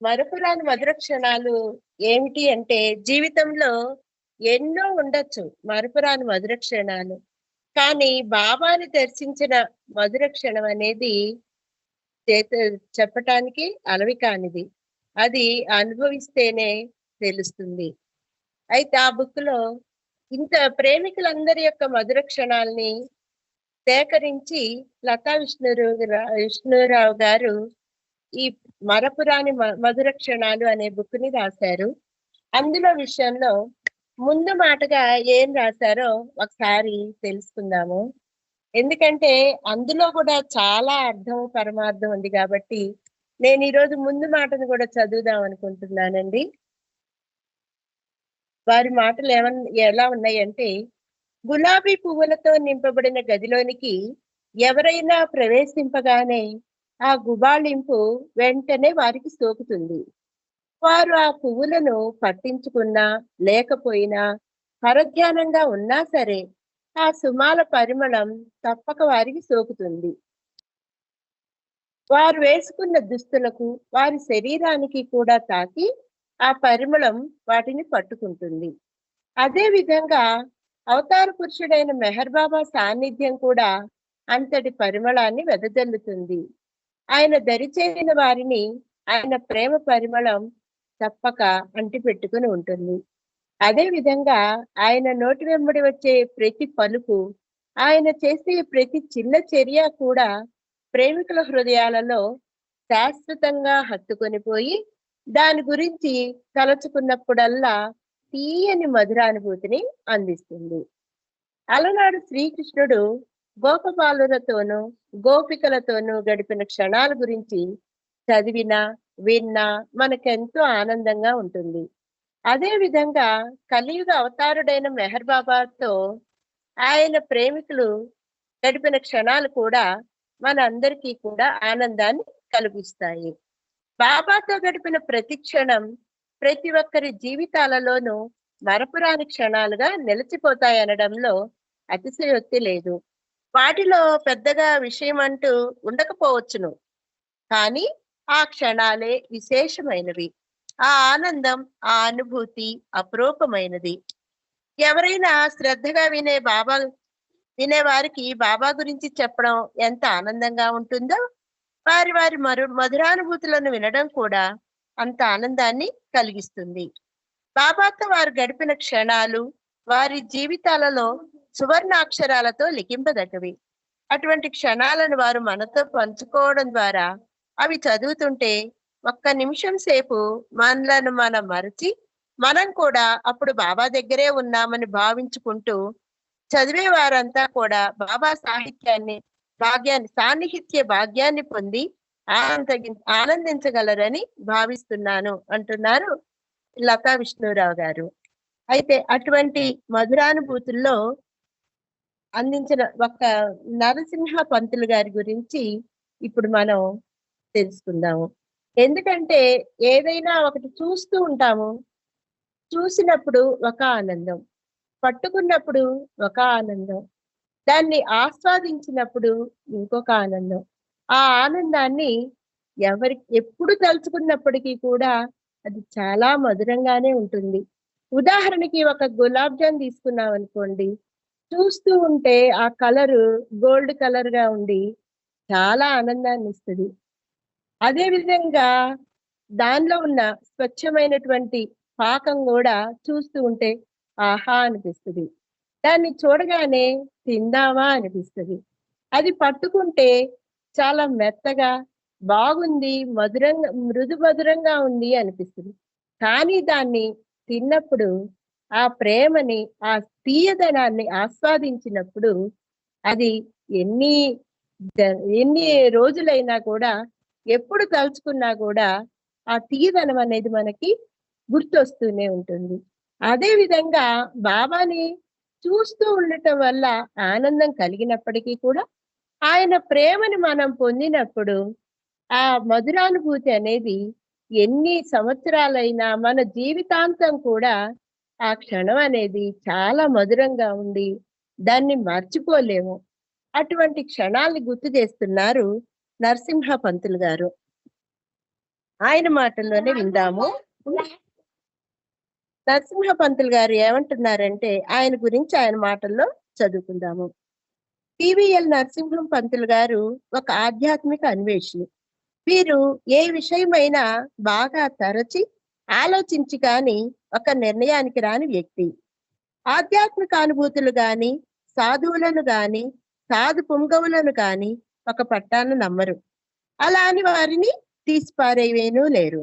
మరపురాని మధుర క్షణాలు ఏమిటి అంటే జీవితంలో ఎన్నో ఉండొచ్చు మరపురాని మధుర క్షణాలు కానీ బాబాని దర్శించిన మధుర క్షణం అనేది చెప్పటానికి అలవి కానిది. అది అనుభవిస్తేనే తెలుస్తుంది. అయితే ఆ బుక్లో ఇంత ప్రేమికులందరి యొక్క మధుర క్షణాల్ని సేకరించి లతా విష్ణురావు విష్ణురావు గారు ఈ మరపురాని మ- మధుర క్షణాలు అనే బుక్ని రాశారు. అందులో విషయంలో ముందు మాటగా ఏం రాశారో ఒకసారి తెలుసుకుందాము. ఎందుకంటే అందులో కూడా చాలా అర్థం పరమార్థం ఉంది కాబట్టి నేను ఈరోజు ముందు మాటను కూడా చదువుదాం అనుకుంటున్నానండి. వారి మాటలు ఏమన్ ఎలా ఉన్నాయంటే గులాబీ పువ్వులతో నింపబడిన గదిలోనికి ఎవరైనా ప్రవేశింపగానే ఆ గుబాళింపు వెంటనే వారికి సోకుతుంది. వారు ఆ పువ్వులను పట్టించుకున్నా లేకపోయినా పరధ్యానంగా ఉన్నా సరే ఆ సుమాల పరిమళం తప్పక వారికి సోకుతుంది. వారు వేసుకున్న దుస్తులకు వారి శరీరానికి కూడా తాకి ఆ పరిమళం వాటిని పట్టుకుంటుంది. అదే విధంగా అవతార పురుషుడైన మెహర్బాబా సాన్నిధ్యం కూడా అంతటి పరిమళాన్ని వెదజల్లుతుంది. ఆయన దరిచేరిన వారిని ఆయన ప్రేమ పరిమళం తప్పక అంటిపెట్టుకుని ఉంటుంది. అదే విధంగా ఆయన నోటి వెంబడి వచ్చే ప్రతి పలుకు ఆయన చేసే ప్రతి చిన్న చర్య కూడా ప్రేమికుల హృదయాలలో శాశ్వతంగా హత్తుకొని పోయి దాని గురించి తలచుకున్నప్పుడల్లా తీయని మధురానుభూతిని అందిస్తుంది. అలనాడు శ్రీకృష్ణుడు గోపబాలులతోనూ గోపికలతోనూ గడిపిన క్షణాల గురించి చదివినా విన్నా మనకెంతో ఆనందంగా ఉంటుంది. అదే విధంగా కలియుగ అవతారుడైన మెహర్ బాబాతో ఆయన ప్రేమికులు గడిపిన క్షణాలు కూడా మన అందరికీ కూడా ఆనందాన్ని కలిగిస్తాయి. బాబాతో గడిపిన ప్రతి క్షణం ప్రతి ఒక్కరి జీవితాలలోనూ మరపురాని క్షణాలుగా నిలిచిపోతాయనడంలో అతిశయోక్తి లేదు. వాటిలో పెద్దగా విషయం అంటూ ఉండకపోవచ్చును. కానీ ఆ క్షణాలే విశేషమైనవి. ఆ ఆనందం ఆ అనుభూతి అపురూపమైనది. ఎవరైనా శ్రద్ధగా వినే బాబా వినే వారికి బాబా గురించి చెప్పడం ఎంత ఆనందంగా ఉంటుందో వారి వారి మరు మధురానుభూతులను వినడం కూడా అంత ఆనందాన్ని కలిగిస్తుంది. బాబాతో వారు గడిపిన క్షణాలు వారి జీవితాలలో సువర్ణాక్షరాలతో లిఖింపదగ్గవి. అటువంటి క్షణాలను వారు మనతో పంచుకోవడం ద్వారా అవి చదువుతుంటే ఒక్క నిమిషం సేపు మనలను మనం మరచి మనం కూడా అప్పుడు బాబా దగ్గరే ఉన్నామని భావించుకుంటూ చదివే వారంతా కూడా బాబా సాహిత్యాన్ని భాగ్యాన్ని సాన్నిహిత్య భాగ్యాన్ని పొంది ఆనంద ఆనందించగలరని భావిస్తున్నాను అంటున్నారు లతా విష్ణురావు గారు. అయితే అటువంటి మధురానుభూతుల్లో అందించిన ఒక నరసింహ పంతులు గారి గురించి ఇప్పుడు మనం తెలుసుకుందాము. ఎందుకంటే ఏదైనా ఒకటి చూస్తూ ఉంటాము చూసినప్పుడు ఒక ఆనందం పట్టుకున్నప్పుడు ఒక ఆనందం దాన్ని ఆస్వాదించినప్పుడు ఇంకొక ఆనందం. ఆ ఆనందాన్ని ఎవరికి ఎప్పుడు తలుచుకున్నప్పటికీ కూడా అది చాలా మధురంగానే ఉంటుంది. ఉదాహరణకి ఒక గులాబ్ జామ్ తీసుకున్నాం అనుకోండి చూస్తూ ఉంటే ఆ కలరు గోల్డ్ కలర్గా ఉండి చాలా ఆనందాన్ని ఇస్తుంది అదే విధంగా దానిలో ఉన్న స్వచ్ఛమైనటువంటి పాకం కూడా చూస్తూ ఉంటే ఆహా అనిపిస్తుంది. దాన్ని చూడగానే తిందామా అనిపిస్తుంది. అది పట్టుకుంటే చాలా మెత్తగా బాగుంది మధురంగా మృదు మధురంగా ఉంది అనిపిస్తుంది. కానీ దాన్ని తిన్నప్పుడు ఆ ప్రేమని ఆ తీయదనాన్ని ఆస్వాదించినప్పుడు అది ఎన్ని ఎన్ని రోజులైనా కూడా ఎప్పుడు తలుచుకున్నా కూడా ఆ తీయదనం అనేది మనకి గుర్తొస్తూనే ఉంటుంది. అదే విధంగా బాబాని చూస్తూ ఉండటం వల్ల ఆనందం కలిగినప్పటికీ కూడా ఆయన ప్రేమని మనం పొందినప్పుడు ఆ మధురానుభూతి అనేది ఎన్ని సంవత్సరాలైనా మన జీవితాంతం కూడా ఆ క్షణం అనేది చాలా మధురంగా ఉండి దాన్ని మర్చిపోలేము. అటువంటి క్షణాల్ని గుర్తు చేస్తున్నారు నరసింహ పంతులు గారు. ఆయన మాటల్లోనే విందాము. నరసింహ పంతులు గారు ఏమంటున్నారంటే ఆయన గురించి ఆయన మాటల్లో చదువుకుందాము. పివిఎల్ నరసింహం పంతులు గారు ఒక ఆధ్యాత్మిక అన్వేషి. వీరు ఏ విషయమైనా బాగా తరచి ఆలోచించి కాని ఒక నిర్ణయానికి రాని వ్యక్తి. ఆధ్యాత్మిక అనుభూతులు గాని సాధువులను గాని సాధు పుంగవులను గాని ఒక పట్టాన్ని నమ్మరు. అలా అని వారిని తీసిపారేవేనూ లేరు.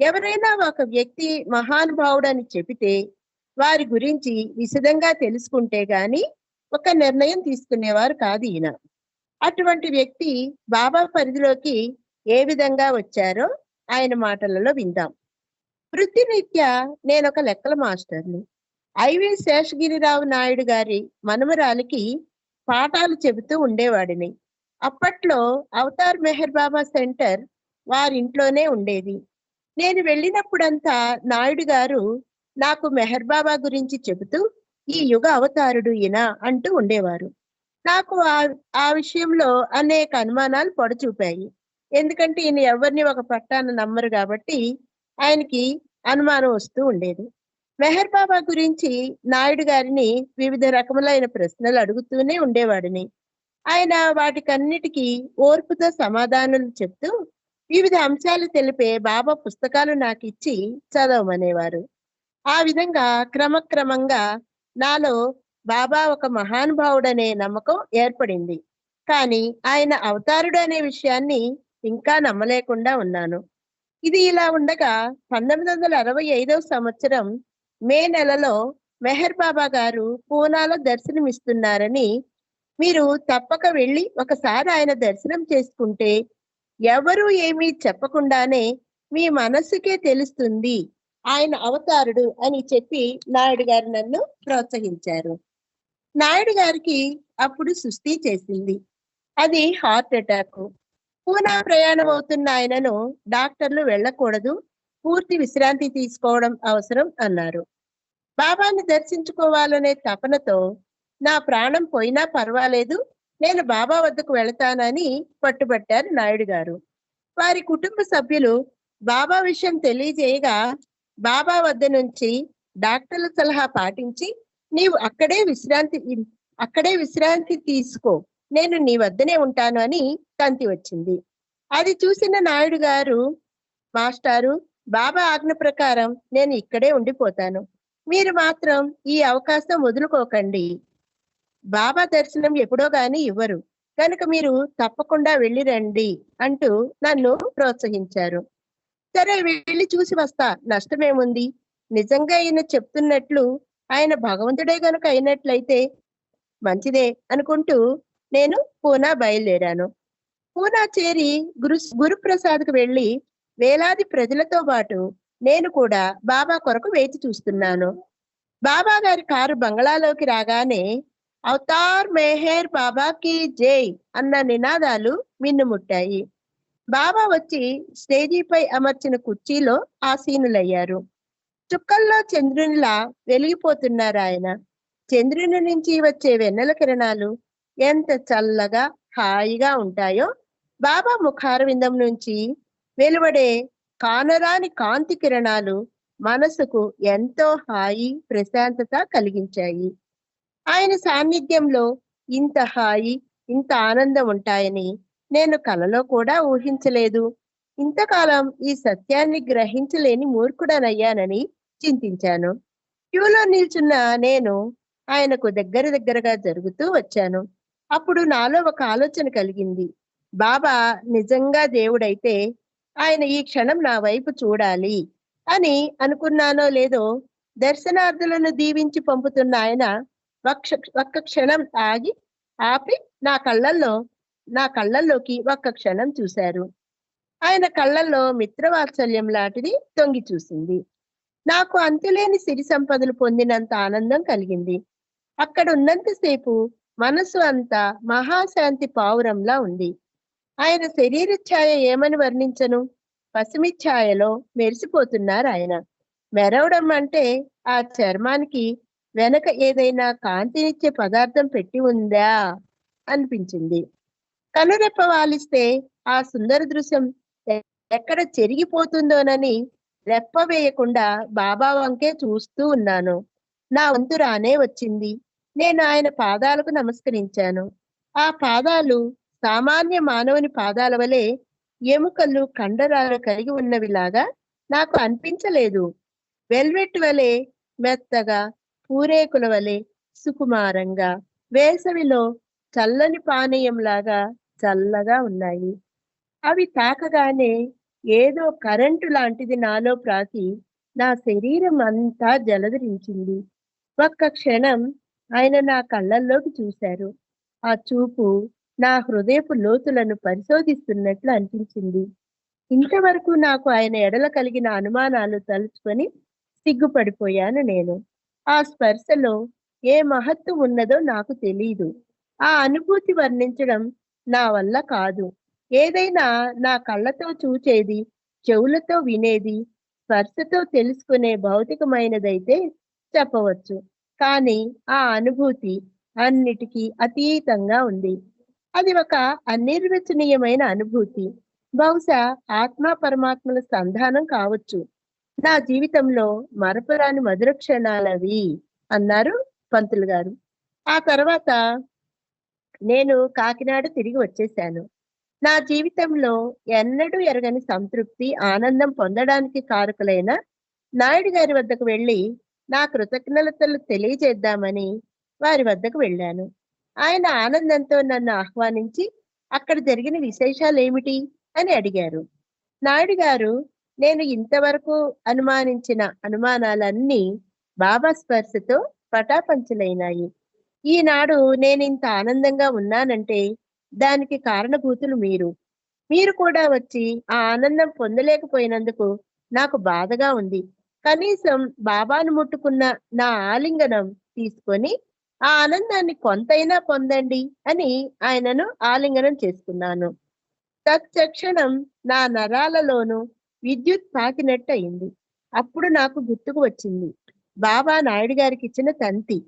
ఎవరైనా ఒక వ్యక్తి మహానుభావుడని చెబితే వారి గురించి విశదంగా తెలుసుకుంటే గాని ఒక నిర్ణయం తీసుకునేవారు కాదు ఈయన. అటువంటి వ్యక్తి బాబా పరిధిలోకి ఏ విధంగా వచ్చారో ఆయన మాటలలో విందాం. వృత్తిరీత్యా నేను ఒక లెక్కల మాస్టర్ని. ఐవి శేషగిరిరావు నాయుడు గారి మనమరాలికి పాఠాలు చెబుతూ ఉండేవాడిని. అప్పట్లో అవతార్ మెహర్ బాబా సెంటర్ వారింట్లోనే ఉండేది. నేను వెళ్ళినప్పుడంతా నాయుడు గారు నాకు మెహర్ బాబా గురించి చెబుతూ ఈ యుగ అవతారుడు ఈయన అంటూ ఉండేవారు. నాకు ఆ ఆ విషయంలో అనేక అనుమానాలు పొడచూపాయి. ఎందుకంటే ఈయన ఎవరిని ఒక పట్టాన నమ్మరు కాబట్టి ఆయనకి అనుమానం వస్తూ ఉండేది. మెహర్ బాబా గురించి నాయుడు గారిని వివిధ రకములైన ప్రశ్నలు అడుగుతూనే ఉండేవాడిని. ఆయన వాటికన్నిటికీ ఓర్పుతో సమాధానాలు చెప్తూ వివిధ అంశాలు తెలిపే బాబా పుస్తకాలు నాకు ఇచ్చి చదవమనేవారు. ఆ విధంగా క్రమక్రమంగా నాలో బాబా ఒక మహానుభావుడనే నమ్మకం ఏర్పడింది. కానీ ఆయన అవతారుడు అనే విషయాన్ని ఇంకా నమ్మలేకుండా ఉన్నాను. ఇది ఇలా ఉండగా పంతొమ్మిది వందల అరవై ఐదవ సంవత్సరం మే నెలలో మెహర్ బాబా గారు పూనాలో దర్శనమిస్తున్నారని మీరు తప్పక వెళ్ళి ఒకసారి ఆయన దర్శనం చేసుకుంటే ఎవరు ఏమీ చెప్పకుండానే మీ మనస్సుకే తెలుస్తుంది ఆయన అవతారుడు అని చెప్పి నాయుడు గారు నన్ను ప్రోత్సహించారు. నాయుడు గారికి అప్పుడు సుస్థి చేసింది. అది హార్ట్ అటాక్. పూనా ప్రయాణం అవుతున్న ఆయనను డాక్టర్లు వెళ్ళకూడదు. పూర్తి విశ్రాంతి తీసుకోవడం అవసరం అన్నారు. బాబాని దర్శించుకోవాలనే తపనతో నా ప్రాణం పోయినా పర్వాలేదు నేను బాబా వద్దకు వెళతానని పట్టుబట్టారు నాయుడు గారు. వారి కుటుంబ సభ్యులు బాబా విషయం తెలియజేయగా బాబా వద్ద నుంచి డాక్టర్ల సలహా పాటించి నీవు అక్కడే విశ్రాంతి అక్కడే విశ్రాంతి తీసుకో నేను నీ వద్దనే ఉంటాను అని తంతి వచ్చింది. అది చూసిన నాయుడు గారు మాస్టారు బాబా ఆజ్ఞ ప్రకారం నేను ఇక్కడే ఉండిపోతాను. మీరు మాత్రం ఈ అవకాశం వదులుకోకండి. బాబా దర్శనం ఎప్పుడో గాని ఇవ్వరు. కనుక మీరు తప్పకుండా వెళ్ళి రండి అంటూ నన్ను ప్రోత్సహించారు. సరే వెళ్ళి చూసి వస్తా. నష్టమేముంది? నిజంగా ఈయన చెప్తున్నట్లు ఆయన భగవంతుడే గనుక అయినట్లయితే మంచిదే అనుకుంటూ నేను పూనా బయలుదేరాను. పూనా చేరి గురు గురుప్రసాద్కు వెళ్ళి వేలాది ప్రజలతో పాటు నేను కూడా బాబా కొరకు వేచి చూస్తున్నాను. బాబా గారి కారు బంగ్లాలోకి రాగానే అవతార్ మెహర్ బాబాకి జై అన్న నినాదాలు మిన్నుముట్టాయి బాబా వచ్చి స్టేజీపై అమర్చిన కుర్చీలో ఆసీనులయ్యారు. చుక్కల్లో చంద్రునిలా వెలిగిపోతున్నారు ఆయన. చంద్రుని నుంచి వచ్చే వెన్నెల కిరణాలు ఎంత చల్లగా హాయిగా ఉంటాయో బాబా ముఖారవిందం నుంచి వెలువడే కానరాని కాంతి కిరణాలు మనసుకు ఎంతో హాయి ప్రశాంతత కలిగించాయి. ఆయన సాన్నిధ్యంలో ఇంత హాయి ఇంత ఆనందం ఉంటాయని నేను కలలో కూడా ఊహించలేదు. ఇంతకాలం ఈ సత్యాన్ని గ్రహించలేని మూర్ఖుడనయ్యానని చింతించాను. క్యూలో నిల్చున్న నేను ఆయనకు దగ్గర దగ్గరగా జరుగుతూ వచ్చాను. అప్పుడు నాలో ఒక ఆలోచన కలిగింది. బాబా నిజంగా దేవుడైతే ఆయన ఈ క్షణం నా వైపు చూడాలి అని అనుకున్నానో లేదో దర్శనార్థులను దీవించి పంపుతున్న ఆయన ఒక్క ఒక్క క్షణం ఆగి ఆపి నా కళ్ళల్లో నా కళ్ళల్లోకి ఒక్క క్షణం చూశారు. ఆయన కళ్ళల్లో మిత్రవాత్సల్యం లాంటిది తొంగి చూసింది. నాకు అంతులేని సిరి సంపదలు పొందినంత ఆనందం కలిగింది. అక్కడ ఉన్నంతసేపు మనసు అంతా మహాశాంతి పావురంలా ఉంది. ఆయన శరీర ఛాయ ఏమని వర్ణించను? పసిమి ఛాయలో మెరిసిపోతున్నారు ఆయన. మెరవడం అంటే ఆ చర్మానికి వెనక ఏదైనా కాంతినిచ్చే పదార్థం పెట్టి ఉందా? అనిపించింది. కనురెప్ప వాలిస్తే ఆ సుందర దృశ్యం ఎక్కడ చెరిగిపోతుందోనని రెప్ప వేయకుండా బాబా వంకే చూస్తూ ఉన్నాను. నా వంతు రానే వచ్చింది. నేను ఆయన పాదాలకు నమస్కరించాను. ఆ పాదాలు సామాన్య మానవుని పాదాల వలె ఎముకలు కండరాలు కలిగి ఉన్నవిలాగా నాకు అనిపించలేదు. వెల్వెట్ వలె మెత్తగా పూరేకుల వలె సుకుమారంగా వేసవిలో చల్లని పానీయంలాగా చల్లగా ఉన్నాయి. అవి తాకగానే ఏదో కరెంటు లాంటిది నాలో ప్రాకి నా శరీరం అంతా జలధరించింది. ఒక్క క్షణం ఆయన నా కళ్ళల్లోకి చూశారు. ఆ చూపు నా హృదయపు లోతులను పరిశోధిస్తున్నట్లు అనిపించింది. ఇంతవరకు నాకు ఆయన ఎడల కలిగిన అనుమానాలు తలుచుకొని సిగ్గుపడిపోయాను నేను. ఆ స్పర్శలో ఏ మహత్తు ఉన్నదో నాకు తెలియదు ఆ అనుభూతి వర్ణించడం నా వల్ల కాదు. ఏదైనా నా కళ్ళతో చూచేది చెవులతో వినేది స్పర్శతో తెలుసుకునే భౌతికమైనదైతే చెప్పవచ్చు. కానీ ఆ అనుభూతి అన్నిటికీ అతీతంగా ఉంది. అది ఒక అనిర్వచనీయమైన అనుభూతి. బహుశా ఆత్మ పరమాత్మల సంధానం కావచ్చు. నా జీవితంలో మరపురాని మధుర క్షణాలవి అన్నారు పంతులు గారు. ఆ తర్వాత నేను కాకినాడ తిరిగి వచ్చేసాను నా జీవితంలో ఎన్నడూ ఎరగని సంతృప్తి ఆనందం పొందడానికి కారకులైన నాయుడు గారి వద్దకు వెళ్ళి నా కృతజ్ఞతలు తెలియజేద్దామని వారి వద్దకు వెళ్ళాను. ఆయన ఆనందంతో నన్ను ఆహ్వానించి అక్కడ జరిగిన విశేషాలు ఏమిటి అని అడిగారు. నాయుడు గారు నేను ఇంతవరకు అనుమానించిన అనుమానాలన్నీ బాబా స్పర్శతో పటాపంచలైనాయి. ఈనాడు నేను ఇంత ఆనందంగా ఉన్నానంటే దానికి కారణభూతులు మీరు. మీరు కూడా వచ్చి ఆ ఆనందం పొందలేకపోయినందుకు నాకు బాధగా ఉంది. కనీసం బాబాను ముట్టుకున్న నా ఆలింగనం తీసుకొని ఆ ఆనందాన్ని కొంతైనా పొందండి అని ఆయనను ఆలింగనం చేసుకున్నాను. తత్క్షణం నా నరాలలోనూ విద్యుత్ తాకినట్టు అయింది అప్పుడు నాకు గుర్తుకు వచ్చింది. బాబా నాయుడు గారికి ఇచ్చిన తంతి.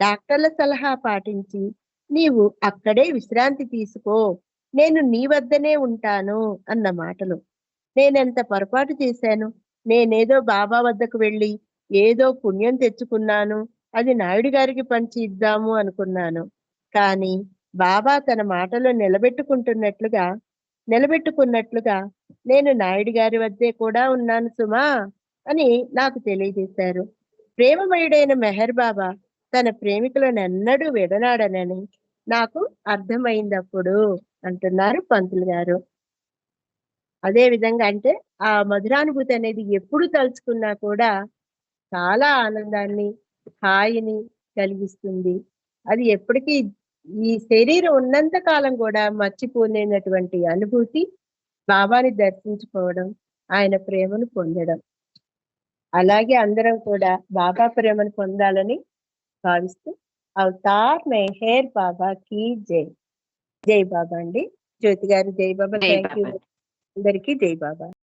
డాక్టర్ల సలహా పాటించి నీవు అక్కడే విశ్రాంతి తీసుకో. నేను నీ వద్దనే ఉంటాను అన్న మాటలు. నేనెంత పొరపాటు చేశాను? నేనేదో బాబా వద్దకు వెళ్ళి ఏదో పుణ్యం తెచ్చుకున్నాను అది నాయుడు గారికి పంచి ఇద్దాము అనుకున్నాను. కానీ బాబా తన మాటలో నిలబెట్టుకుంటున్నట్లుగా నిలబెట్టుకున్నట్లుగా నేను నాయుడు గారి వద్దే కూడా ఉన్నాను సుమా అని నాకు తెలియజేశారు. ప్రేమమయుడైన మెహర్ బాబా తన ప్రేమికులను ఎన్నడూ విడనాడనని నాకు అర్థమైందప్పుడు అంటున్నారు పంతులు గారు. అదే విధంగా అంటే ఆ మధురానుభూతి అనేది ఎప్పుడు తలుచుకున్నా కూడా చాలా ఆనందాన్ని హాయిని కలిగిస్తుంది. అది ఎప్పటికీ ఈ శరీరం ఉన్నంత కాలం కూడా మర్చిపోలేనటువంటి అనుభూతి బాబాని దర్శించుకోవడం ఆయన ప్రేమను పొందడం. అలాగే అందరం కూడా బాబా ప్రేమను పొందాలని భావిస్తూ అవతార్ మెహేర్ బాబా కి జై. జై బాబా అండి. జ్యోతి గారు జై బాబా. Thank you. అందరికీ జై బాబా.